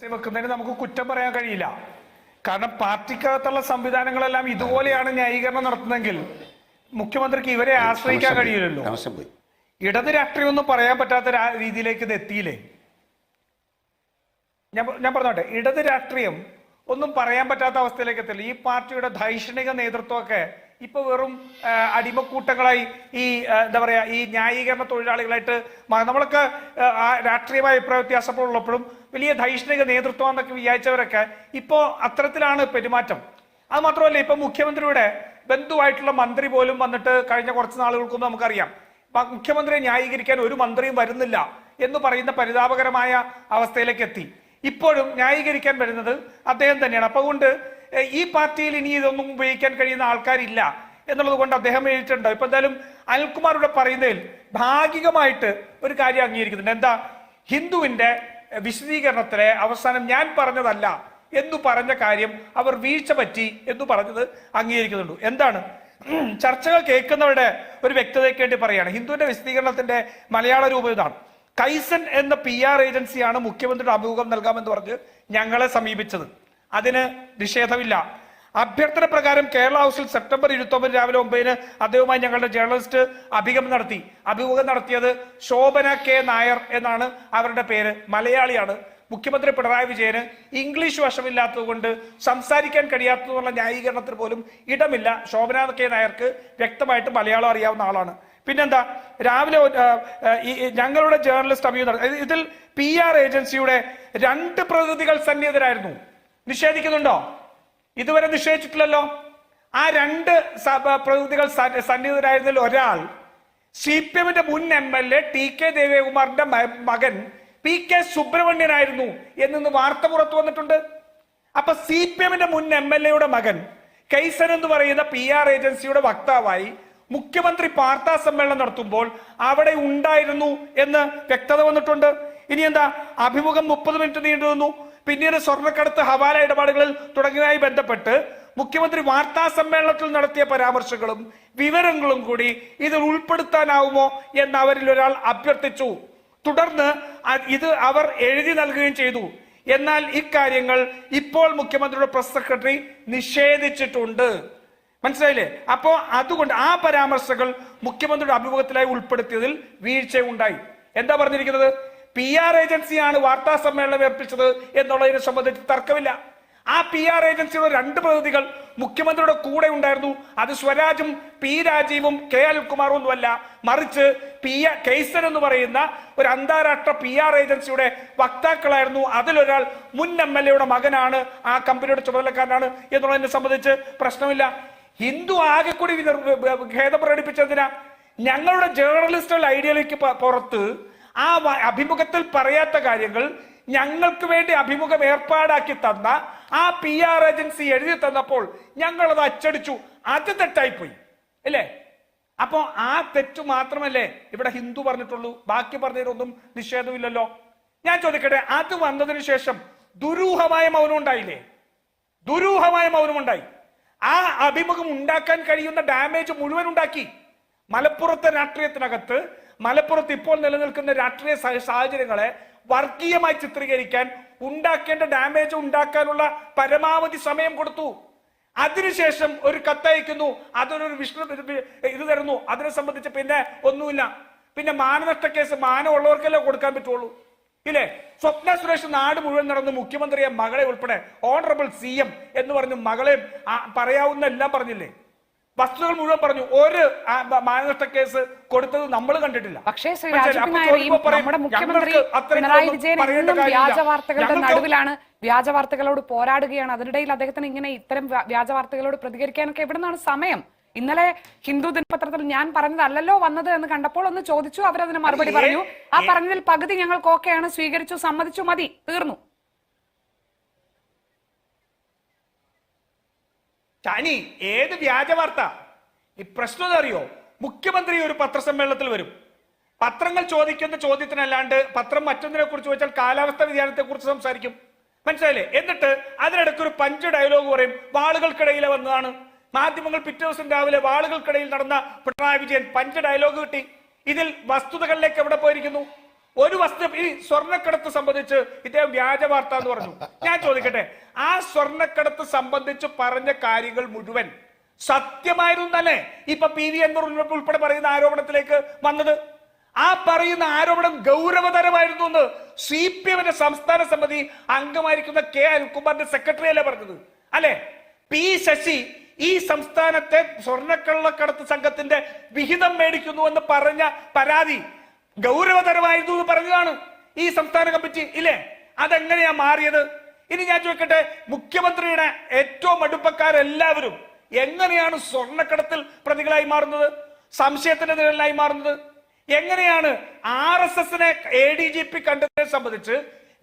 വെക്കുന്നതിന് നമുക്ക് കുറ്റം പറയാൻ കഴിയില്ല. കാരണം പാർട്ടിക്കകത്തുള്ള സംവിധാനങ്ങളെല്ലാം ഇതുപോലെയാണ് ന്യായീകരണം നടത്തുന്നതെങ്കിൽ മുഖ്യമന്ത്രിക്ക് ഇവരെ ആശ്രയിക്കാൻ കഴിയില്ലല്ലോ. ഇടത് രാഷ്ട്രീയം ഒന്നും പറയാൻ പറ്റാത്ത രീതിയിലേക്ക് ഇത് എത്തിയില്ലേ? ഞാൻ ഞാൻ പറഞ്ഞോട്ടെ ഇടത് രാഷ്ട്രീയം ഒന്നും പറയാൻ പറ്റാത്ത അവസ്ഥയിലേക്ക് എത്തില്ല ഈ പാർട്ടിയുടെ ധൈഷണിക നേതൃത്വമൊക്കെ ഇപ്പൊ വെറും അടിമക്കൂട്ടങ്ങളായി ഈ എന്താ പറയാ ഈ ന്യായീകരണ തൊഴിലാളികളായിട്ട് നമ്മളൊക്കെ രാഷ്ട്രീയമായ അഭിപ്രായ വ്യത്യാസങ്ങളുള്ളപ്പോഴും വലിയ ധൈഷ്ണിക നേതൃത്വം എന്നൊക്കെ വിചാരിച്ചവരൊക്കെ ഇപ്പോ അത്തരത്തിലാണ് പെരുമാറ്റം. അത് മാത്രമല്ല ഇപ്പൊ മുഖ്യമന്ത്രിയുടെ ബന്ധുവായിട്ടുള്ള മന്ത്രി പോലും വന്നിട്ട് കഴിഞ്ഞ കുറച്ച് നാളുകൾക്കും നമുക്കറിയാം. മുഖ്യമന്ത്രിയെ ന്യായീകരിക്കാൻ ഒരു മന്ത്രിയും വരുന്നില്ല എന്ന് പറയുന്ന പരിതാപകരമായ അവസ്ഥയിലേക്ക് എത്തി. ഇപ്പോഴും ന്യായീകരിക്കാൻ വരുന്നത് അദ്ദേഹം തന്നെയാണ്. അപ്പൊ അതുകൊണ്ട് ഈ പാർട്ടിയിൽ ഇനി ഇതൊന്നും ഉപയോഗിക്കാൻ കഴിയുന്ന ആൾക്കാരില്ല എന്നുള്ളത് കൊണ്ട് അദ്ദേഹം എഴുതിയിട്ടുണ്ട്. ഇപ്പൊ എന്തായാലും അനിൽകുമാർ പറയുന്നതിൽ ഭാഗികമായിട്ട് ഒരു കാര്യം അംഗീകരിക്കുന്നുണ്ട്. എന്താ? ഹിന്ദുവിന്റെ വിശദീകരണത്തിലെ അവസാനം ഞാൻ പറഞ്ഞതല്ല എന്നു പറഞ്ഞ കാര്യം അവർ വീഴ്ച പറ്റി എന്ന് പറഞ്ഞത് അംഗീകരിക്കുന്നുണ്ട്. എന്താണ്? ചർച്ചകൾ കേൾക്കുന്നവരുടെ ഒരു വ്യക്തതയ്ക്ക് വേണ്ടി പറയുകയാണ്. ഹിന്ദുവിന്റെ വിശദീകരണത്തിന്റെ മലയാള രൂപം ഇതാണ്. കൈസൻ എന്ന പി ആർ ഏജൻസിയാണ് മുഖ്യമന്ത്രിയുടെ അഭിമുഖം നൽകാമെന്ന് പറഞ്ഞ് ഞങ്ങളെ സമീപിച്ചത്. അതിന് നിഷേധമില്ല. അഭ്യർത്ഥന പ്രകാരം കേരള ഹൗസിൽ സെപ്റ്റംബർ ഇരുപത്തി ഒമ്പത് രാവിലെ ഒമ്പതിന് അദ്ദേഹവുമായി ഞങ്ങളുടെ ജേർണലിസ്റ്റ് അഭിമുഖം നടത്തി. അഭിമുഖം നടത്തിയത് ശോഭന കെ നായർ എന്നാണ് അവരുടെ പേര്. മലയാളിയാണ്. മുഖ്യമന്ത്രി പിണറായി വിജയന് ഇംഗ്ലീഷ് വശമില്ലാത്തതുകൊണ്ട് സംസാരിക്കാൻ കഴിയാത്തതെന്നുള്ള ന്യായീകരണത്തിന് പോലും ഇടമില്ല. ശോഭന കെ നായർക്ക് വ്യക്തമായിട്ട് മലയാളം അറിയാവുന്ന ആളാണ്. പിന്നെന്താ? രാവിലെ ഞങ്ങളുടെ ജേർണലിസ്റ്റ് അഭിമുഖം ഇതിൽ പി ആർ ഏജൻസിയുടെ രണ്ട് പ്രതിനിധികൾ സന്നിഹിതരായിരുന്നു. നിഷേധിക്കുന്നുണ്ടോ? ഇതുവരെ നിഷേധിച്ചിട്ടില്ലല്ലോ. ആ രണ്ട് പ്രതിനിധികൾ സന്നിഹിതരായിരുന്നതിൽ ഒരാൾ സി പി എമ്മിന്റെ മുൻ M L A T K ദേവകുമാറിന്റെ മകൻ പി കെ സുബ്രഹ്മണ്യനായിരുന്നു എന്നിന്ന് വാർത്ത പുറത്തു വന്നിട്ടുണ്ട്. അപ്പൊ സി പി എമ്മിന്റെ മുൻ എം എൽ എയുടെ മകൻ കൈസൻ എന്ന് പറയുന്ന പി ആർ ഏജൻസിയുടെ വക്താവായി മുഖ്യമന്ത്രി വാർത്താ സമ്മേളനം നടത്തുമ്പോൾ അവിടെ ഉണ്ടായിരുന്നു എന്ന് വ്യക്തത വന്നിട്ടുണ്ട്. ഇനി എന്താ? അഭിമുഖം മുപ്പത് മിനിറ്റ് നീണ്ടു നിന്നു പിന്നീട് സ്വർണക്കടത്ത് ഹവാല ഇടപാടുകളിൽ തുടങ്ങിയതായി ബന്ധപ്പെട്ട് മുഖ്യമന്ത്രി വാർത്താ സമ്മേളനത്തിൽ നടത്തിയ പരാമർശങ്ങളും വിവരങ്ങളും കൂടി ഇതിൽ ഉൾപ്പെടുത്താനാവുമോ എന്ന് അവരിൽ ഒരാൾ അഭ്യർത്ഥിച്ചു. തുടർന്ന് ഇത് അവർ എഴുതി നൽകുകയും ചെയ്തു. എന്നാൽ ഇക്കാര്യങ്ങൾ ഇപ്പോൾ മുഖ്യമന്ത്രിയുടെ പ്രസ് സെക്രട്ടറി നിഷേധിച്ചിട്ടുണ്ട്. മനസ്സിലായില്ലേ? അപ്പോ അതുകൊണ്ട് ആ പരാമർശങ്ങൾ മുഖ്യമന്ത്രിയുടെ അഭിമുഖത്തിലായി ഉൾപ്പെടുത്തിയതിൽ വീഴ്ചയുണ്ടായി. എന്താ പറഞ്ഞിരിക്കുന്നത്? പി ആർ ഏജൻസിയാണ് വാർത്താ സമ്മേളനം ഏർപ്പിച്ചത് എന്നുള്ളതിനെ സംബന്ധിച്ച് തർക്കമില്ല. ആ പി ആർ ഏജൻസിയുടെ രണ്ട് പ്രതിനിധികൾ മുഖ്യമന്ത്രിയുടെ കൂടെ ഉണ്ടായിരുന്നു. അത് സ്വരാജും പി രാജീവും കെ അനിൽകുമാറും ഒന്നുമല്ല. മറിച്ച് പി കെയ്സൻ എന്ന് പറയുന്ന ഒരു അന്താരാഷ്ട്ര പി ആർ ഏജൻസിയുടെ വക്താക്കളായിരുന്നു. അതിലൊരാൾ മുൻ എം എൽ എയുടെ മകനാണ്. ആ കമ്പനിയുടെ ചുമതലക്കാരനാണ് എന്നുള്ളതിനെ സംബന്ധിച്ച് പ്രശ്നമില്ല. ഹിന്ദു ആകെ കൂടി വിതർ- ഖേദം പ്രകടിപ്പിച്ചതിനാ ഞങ്ങളുടെ ജേർണലിസ്റ്റുകളുടെ ഐഡിയയിലേക്ക് പുറത്ത് ആ അഭിമുഖത്തിൽ പറയാത്ത കാര്യങ്ങൾ ഞങ്ങൾക്ക് വേണ്ടി അഭിമുഖം ഏർപ്പാടാക്കി തന്ന ആ പി ആർ ഏജൻസി എഴുതി തന്നപ്പോൾ ഞങ്ങൾ അത് അച്ചടിച്ചു. അത് തെറ്റായിപ്പോയി. അല്ലേ? അപ്പോ ആ തെറ്റു മാത്രമല്ലേ ഇവിടെ ഹിന്ദു പറഞ്ഞിട്ടുള്ളൂ. ബാക്കി പറഞ്ഞതിനൊന്നും നിഷേധമില്ലല്ലോ. ഞാൻ ചോദിക്കട്ടെ അത് വന്നതിന് ശേഷം ദുരൂഹമായ മൗനം ഉണ്ടായില്ലേ? ദുരൂഹമായ മൗനം ഉണ്ടായി. ആ അഭിമുഖം ഉണ്ടാക്കാൻ കഴിയുന്ന ഡാമേജ് മുഴുവൻ ഉണ്ടാക്കി. മലപ്പുറത്തെ രാഷ്ട്രീയത്തിനകത്ത് മലപ്പുറത്ത് ഇപ്പോൾ നിലനിൽക്കുന്ന രാഷ്ട്രീയ സാഹചര്യങ്ങളെ വർഗീയമായി ചിത്രീകരിക്കാൻ ഉണ്ടാക്കേണ്ട ഡാമേജ് ഉണ്ടാക്കാനുള്ള പരമാവധി സമയം കൊടുത്തു. അതിനുശേഷം ഒരു കത്തയക്കുന്നു അതിനൊരു വിഷ്ണു ഇത് തരുന്നു. അതിനെ സംബന്ധിച്ച് പിന്നെ ഒന്നുമില്ല. പിന്നെ മാനനഷ്ട കേസ് മാനമുള്ളവർക്കല്ലേ കൊടുക്കാൻ പറ്റുള്ളൂ. ഇല്ലേ? സ്വപ്ന സുരേഷ് നാട് മുഴുവൻ നടന്ന് മുഖ്യമന്ത്രിയെ മകളെ ഉൾപ്പെടെ ഓണറബിൾ സി എം എന്ന് പറഞ്ഞു മകളെ പറയാവുന്ന എല്ലാം പറഞ്ഞില്ലേ? വസ്തുതകൾ മുഴുവൻ പറഞ്ഞു ഒരു മാനനഷ്ട കേസ് കൊടുത്തത് നമ്മൾ കണ്ടിട്ടില്ല. പക്ഷേ ശ്രീ നമ്മുടെ മുഖ്യമന്ത്രി പിണറായി വിജയൻ എന്നും വ്യാജ വാർത്തകളുടെ നടുവിലാണ് വ്യാജ വാർത്തകളോട് പോരാടുകയാണ്. അതിനിടയിൽ അദ്ദേഹത്തിന് ഇങ്ങനെ ഇത്തരം വ്യ- വ്യാജ വാർത്തകളോട് പ്രതികരിക്കാനൊക്കെ എവിടെ നിന്നാണ് സമയം? ഇന്നലെ ഹിന്ദു ദിനപത്രത്തിൽ ഞാൻ പറഞ്ഞതല്ലല്ലോ വന്നത് എന്ന് കണ്ടപ്പോൾ ഒന്ന് ചോദിച്ചു അവരതിന് മറുപടി പറഞ്ഞു. ആ പറഞ്ഞതിൽ പകുതി ഞങ്ങൾക്ക് ഓക്കെയാണ് സ്വീകരിച്ചു സമ്മതിച്ചു മതി തീർന്നു. ഷാനി ഏത് വ്യാജ വാർത്ത ഈ പ്രശ്നം അറിയോ? മുഖ്യമന്ത്രി ഒരു പത്രസമ്മേളനത്തിൽ വരും. പത്രങ്ങൾ ചോദിക്കുന്ന ചോദ്യത്തിനല്ലാണ്ട് പത്രം മറ്റൊന്നിനെ കുറിച്ച് ചോദിച്ചാൽ കാലാവസ്ഥ വ്യതിയാനത്തെ കുറിച്ച് സംസാരിക്കും. മനസ്സിലായില്ലേ? എന്നിട്ട് അതിനിടയ്ക്ക് ഒരു പഞ്ച് ഡയലോഗ് പറയും വാളുകൾക്കിടയിലെ വന്നതാണ്. മാധ്യമങ്ങൾ പിറ്റേ ദിവസം രാവിലെ വാളുകൾക്കിടയിൽ നടന്ന പിണറായി വിജയൻ പഞ്ച് ഡയലോഗ് കിട്ടി. ഇതിൽ വസ്തുതകളിലേക്ക് എവിടെ പോയിരിക്കുന്നു? ഒരു വസ്തു ഈ സ്വർണക്കടത്ത് സംബന്ധിച്ച് ഇദ്ദേഹം വ്യാജ വാർത്ത എന്ന് പറഞ്ഞു. ഞാൻ ചോദിക്കട്ടെ ആ സ്വർണക്കടത്ത് സംബന്ധിച്ച് പറഞ്ഞ കാര്യങ്ങൾ മുഴുവൻ സത്യമായിരുന്നു തന്നെ? ഇപ്പൊ പി വി അൻവർ ഉൾപ്പെടെ പറയുന്ന ആരോപണത്തിലേക്ക് വന്നത്? ആ പറയുന്ന ആരോപണം ഗൗരവതരമായിരുന്നു എന്ന് സി പി എമ്മിന്റെ സംസ്ഥാന സമിതി അംഗമായിരിക്കുന്ന കെ അനിൽകുമാറിന്റെ സെക്രട്ടറി അല്ലേ പറഞ്ഞത്? അല്ലെ? പി ശശി ഈ സംസ്ഥാനത്തെ സ്വർണക്കള്ളക്കടത്ത് സംഘത്തിന്റെ വിഹിതം മേടിക്കുന്നു എന്ന് പറഞ്ഞ പരാതി ഗൗരവതരമായിരുന്നു എന്ന് പറഞ്ഞതാണ് ഈ സംസ്ഥാന കമ്മിറ്റി ഇല്ലേ? അതെങ്ങനെയാ മാറിയത്? ഇനി ഞാൻ ചോദിക്കട്ടെ മുഖ്യമന്ത്രിയുടെ ഏറ്റവും അടുപ്പക്കാരെല്ലാവരും എങ്ങനെയാണ് സ്വർണക്കടത്തിൽ പ്രതികളായി മാറുന്നത്? സംശയത്തിന്റെ നിഴലായി മാറുന്നത്? എങ്ങനെയാണ് ആർ എസ് എസിനെ എ ഡി ജി പി കണ്ടതിനെ സംബന്ധിച്ച്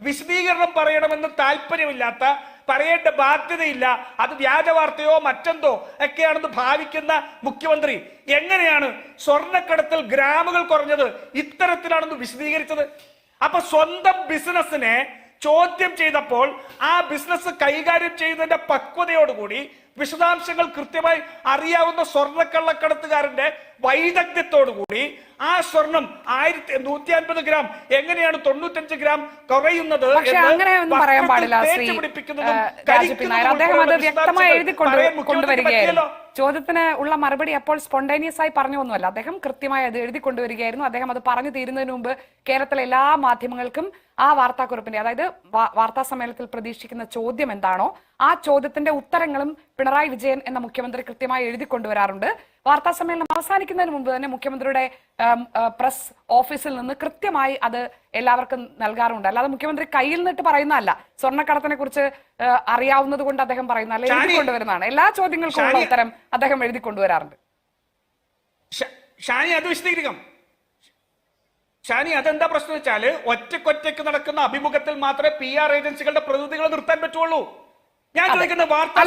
വിശദീകരണം പറയണമെന്ന് താല്പര്യമില്ലാത്ത പറയേണ്ട ബാധ്യതയില്ല. അത് വ്യാജ വാർത്തയോ മറ്റെന്തോ ഒക്കെയാണെന്ന് ഭാവിക്കുന്ന മുഖ്യമന്ത്രി എങ്ങനെയാണ് സ്വർണക്കടത്തിൽ ഗ്രാമുകൾ കുറഞ്ഞത് ഇത്തരത്തിലാണെന്ന് വിശദീകരിച്ചത്? അപ്പൊ സ്വന്തം ബിസിനസ്സിനെ ചോദ്യം ചെയ്തപ്പോൾ ആ ബിസിനസ് കൈകാര്യം ചെയ്യുന്നതിന്റെ പക്വതയോടുകൂടി വിശദാംശങ്ങൾ കൃത്യമായി അറിയാവുന്ന സ്വർണക്കള്ളക്കടത്തുകാരന്റെ വൈദഗ്ധ്യത്തോടുകൂടി ആ സ്വർണം ആയിരത്തി നൂറ്റി അൻപത് ഗ്രാം എങ്ങനെയാണ് തൊണ്ണൂറ്റഞ്ച് ഗ്രാം കുറയുന്നത് പറയാൻ പാടില്ല. അദ്ദേഹം അത് വ്യക്തമായി എഴുതി കൊണ്ടുവരികയായിരുന്നു. ചോദ്യത്തിന് ഉള്ള മറുപടി അപ്പോൾ സ്പോണ്ടേനിയസ് ആയി പറഞ്ഞു ഒന്നുമല്ല അദ്ദേഹം കൃത്യമായി അത് എഴുതി കൊണ്ടുവരികയായിരുന്നു. അദ്ദേഹം അത് പറഞ്ഞു തീരുന്നതിന് മുമ്പ് കേരളത്തിലെ എല്ലാ മാധ്യമങ്ങൾക്കും ആ വാർത്താക്കുറിപ്പിന്റെ അതായത് വാർത്താ സമ്മേളനത്തിൽ പ്രതീക്ഷിക്കുന്ന ചോദ്യം എന്താണോ ആ ചോദ്യത്തിന്റെ ഉത്തരങ്ങളും പിണറായി വിജയൻ എന്ന മുഖ്യമന്ത്രി കൃത്യമായി എഴുതി കൊണ്ടുവരാറുണ്ട്. വാർത്താ സമ്മേളനം അവസാനിക്കുന്നതിന് മുമ്പ് തന്നെ മുഖ്യമന്ത്രിയുടെ പ്രസ് ഓഫീസിൽ നിന്ന് കൃത്യമായി അത് എല്ലാവർക്കും നൽകാറുണ്ട്. അല്ലാതെ മുഖ്യമന്ത്രി കയ്യിൽ നിന്നിട്ട് പറയുന്നതല്ല. സ്വർണക്കടത്തിനെ കുറിച്ച് അറിയാവുന്നത് കൊണ്ട് അദ്ദേഹം പറയുന്ന അല്ല എഴുതി കൊണ്ടുവരുന്നതാണ്. എല്ലാ ചോദ്യങ്ങൾക്കുമുള്ള ഉത്തരം അദ്ദേഹം എഴുതി കൊണ്ടുവരാറുണ്ട്. ഷാനി അത് വിശദീകരിക്കാം. ഷാനി അതെന്താ പ്രശ്നം വെച്ചാൽ ഒറ്റക്കൊറ്റയ്ക്ക് നടക്കുന്ന അഭിമുഖത്തിൽ മാത്രമേ പി ആർ ഏജൻസികളുടെ പ്രതിനിധികളെ നിർത്താൻ പറ്റുള്ളൂ. ഞാൻ. ചോദിക്കുന്ന വാർത്താ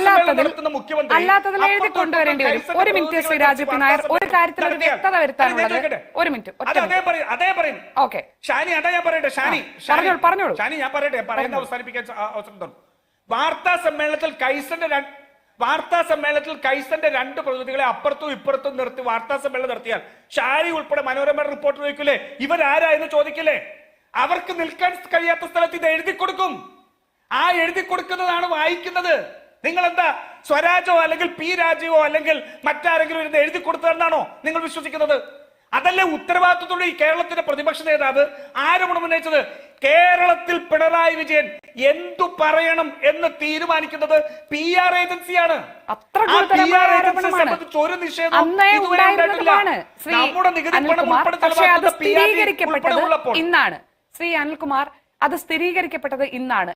മുഖ്യമന്ത്രി അല്ലാത്തതിൽ എഴുതി കൊണ്ടുവരേണ്ടി വരും. ഒരു മിനിറ്റ് ശ്രീ നായർ ഒരു കാര്യത്തിൽ ഒരു വ്യക്തത വരുത്താനുള്ളത്? ഒരു മിനിറ്റ് അതേ. പറയും അതേ പറയും. ഓക്കെ. ഷാനി അതാ ഞാൻ പറയട്ടെ. ഷാനി പറഞ്ഞോളൂ, പറഞ്ഞോളൂ. ഷാനി ഞാൻ പറയട്ടെ പറയുന്ന അവസാനിപ്പിക്കാൻ അവസരം വാർത്താ സമ്മേളനത്തിൽ കൈസന്റെ വാർത്താ സമ്മേളനത്തിൽ കൈസന്റെ രണ്ട് പ്രതിനിധികളെ അപ്പുറത്തും ഇപ്പുറത്തും നിർത്തി വാർത്താ സമ്മേളനം നടത്തിയാൽ ഷാരി ഉൾപ്പെടെ മനോരമ റിപ്പോർട്ട് ചോദിക്കില്ലേ? ഇവരാരാ എന്ന് ചോദിക്കില്ലേ? അവർക്ക് നിൽക്കാൻ കഴിയാത്ത സ്ഥലത്ത് ഇത് എഴുതി കൊടുക്കും. ആ എഴുതി കൊടുക്കുന്നതാണ് വായിക്കുന്നത്. നിങ്ങൾ എന്താ സ്വരാജോ അല്ലെങ്കിൽ പി രാജയോ അല്ലെങ്കിൽ മറ്റാരെങ്കിലും ഇരുന്ന് എഴുതി കൊടുത്തതെന്നാണോ നിങ്ങൾ വിശ്വസിക്കുന്നത്? അതല്ലേ ഉത്തരവാദിത്വത്തോടെ ഈ കേരളത്തിന്റെ പ്രതിപക്ഷ നേതാവ് ആരോപണം ഉന്നയിച്ചത്? കേരളത്തിൽ പിണറായി വിജയൻ എന്തു പറയണം എന്ന് തീരുമാനിക്കുന്നത് പി ആർ ഏജൻസിയാണ്. അത്ര ഒരു. നമ്മുടെ നികുതി പണം ഉൾപ്പെടെ ഇന്നാണ്. ശ്രീ അനിൽകുമാർ അത് സ്ഥിരീകരിക്കപ്പെട്ടത് ഇന്നാണ്.